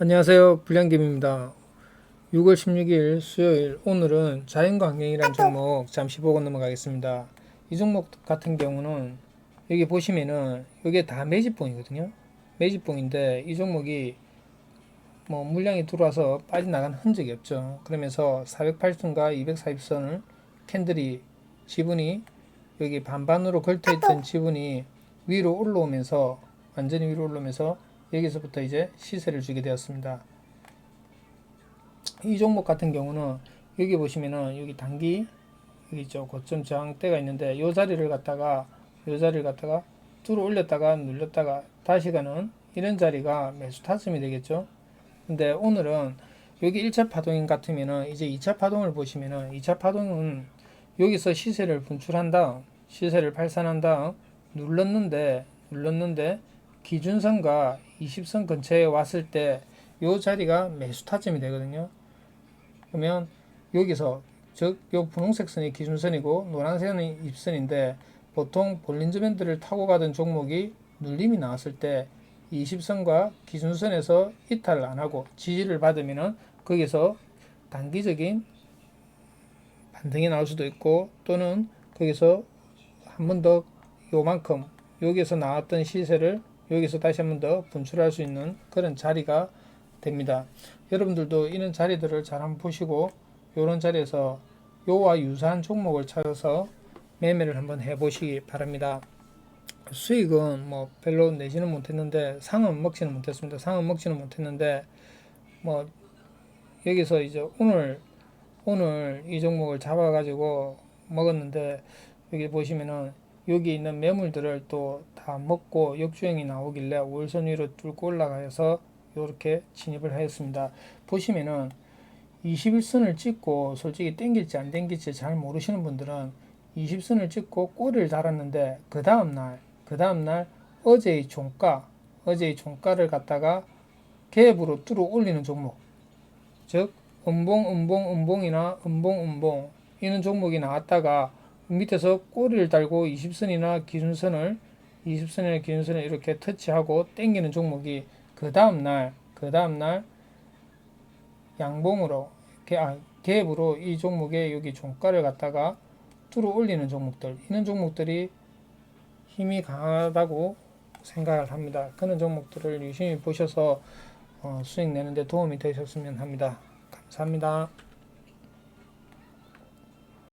안녕하세요. 불량김입니다. 6월 16일 수요일 오늘은 자연과 환경이라는 종목 잠시 보고 넘어가겠습니다. 이 종목 같은 경우는 여기 보시면은 이게 다 매집봉이거든요. 매집봉인데 이 종목이 뭐 물량이 들어와서 빠져나간 흔적이 없죠. 그러면서 408선과 240선을 캔들이 지분이 여기 반반으로 걸쳐있던 지분이 위로 올라오면서 완전히 위로 올라오면서 여기서부터 이제 시세를 주게 되었습니다. 이 종목 같은 경우는 여기 보시면은 여기 단기 여기 있죠 고점 저항대가 있는데 요 자리를 갖다가 요 자리를 갖다가 뚫어 올렸다가 눌렸다가 다시 가는 이런 자리가 매수 타점이 되겠죠. 근데 오늘은 여기 1차 파동 같으면은 이제 2차 파동을 보시면은 2차 파동은 여기서 시세를 분출한 다음 시세를 발산한 다음 눌렀는데 눌렀는데 기준선과 20선 근처에 왔을 때요 자리가 매수 타점이 되거든요. 그러면 여기서 즉요 분홍색 선이 기준선이고 노란색은 입선인데 보통 볼린저 밴드를 타고 가던 종목이 눌림이 나왔을 때 20선과 기준선에서 이탈을 안 하고 지지를 받으면은 거기서 단기적인 반등이 나올 수도 있고 또는 거기서 한 번 더 요만큼 여기서 나왔던 시세를 여기서 다시 한 번 더 분출할 수 있는 그런 자리가 됩니다. 여러분들도 이런 자리들을 잘 한번 보시고 이런 자리에서 요와 유사한 종목을 찾아서 매매를 한번 해보시기 바랍니다. 수익은 뭐 별로 내지는 못했는데 상은 먹지는 못했습니다. 상은 먹지는 못했는데 뭐 여기서 이제 오늘 오늘 이 종목을 잡아가지고 먹었는데 여기 보시면은 여기 있는 매물들을 또 다 먹고 역주행이 나오길래 월선 위로 뚫고 올라가서 이렇게 진입을 하였습니다. 보시면은 21선을 찍고 솔직히 땡길지 안 땡길지 잘 모르시는 분들은 20선을 찍고 꼬리를 달았는데 그 다음날 그 다음날 어제의 종가 어제의 종가를 갖다가 갭으로 뚫어 올리는 종목 즉 음봉 음봉 음봉이나 음봉 음봉 이런 종목이 나왔다가 밑에서 꼬리를 달고 20선이나 기준선을 20선이나 기준선을 이렇게 터치하고 당기는 종목이 그 다음날 그 다음날 양봉으로 개- 아, 갭으로 이 종목의 여기 종가를 갖다가 뚫어 올리는 종목들 이런 종목들이 힘이 강하다고 생각을 합니다. 그런 종목들을 유심히 보셔서 어, 수익 내는데 도움이 되셨으면 합니다. 감사합니다.